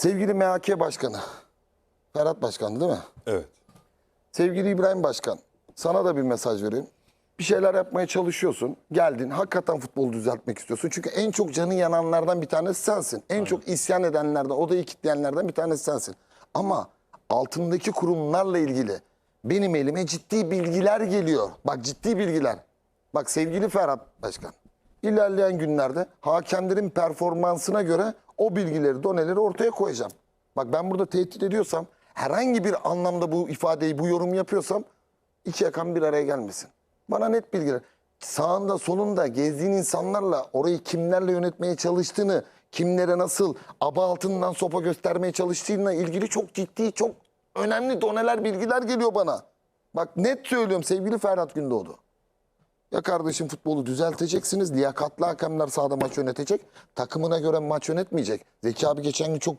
Sevgili MHK Başkanı, Ferhat Başkan değil mi? Evet. Sevgili İbrahim Başkan, sana da bir mesaj vereyim. Bir şeyler yapmaya çalışıyorsun. Geldin, hakikaten futbolu düzeltmek istiyorsun. Çünkü en çok canı yananlardan bir tanesi sensin. En çok isyan edenlerden, odayı kitleyenlerden bir tanesi sensin. Ama altındaki kurumlarla ilgili benim elime ciddi bilgiler geliyor. Bak ciddi bilgiler. Bak sevgili Ferhat Başkan, ilerleyen günlerde hakemlerin performansına göre o bilgileri, doneleri ortaya koyacağım. Bak ben burada tehdit ediyorsam, herhangi bir anlamda bu ifadeyi, bu yorumu yapıyorsam iki yakan bir araya gelmesin. Bana net bilgiler. Sağında solunda gezdiğin insanlarla orayı kimlerle yönetmeye çalıştığını, kimlere nasıl aba altından sopa göstermeye çalıştığıyla ilgili çok ciddi, çok önemli doneler, bilgiler geliyor bana. Bak net söylüyorum sevgili Ferhat Gündoğdu. Ya kardeşim futbolu düzelteceksiniz. Liyakatlı hakemler sahada maç yönetecek. Takımına göre maç yönetmeyecek. Zeki abi geçen gün çok güzel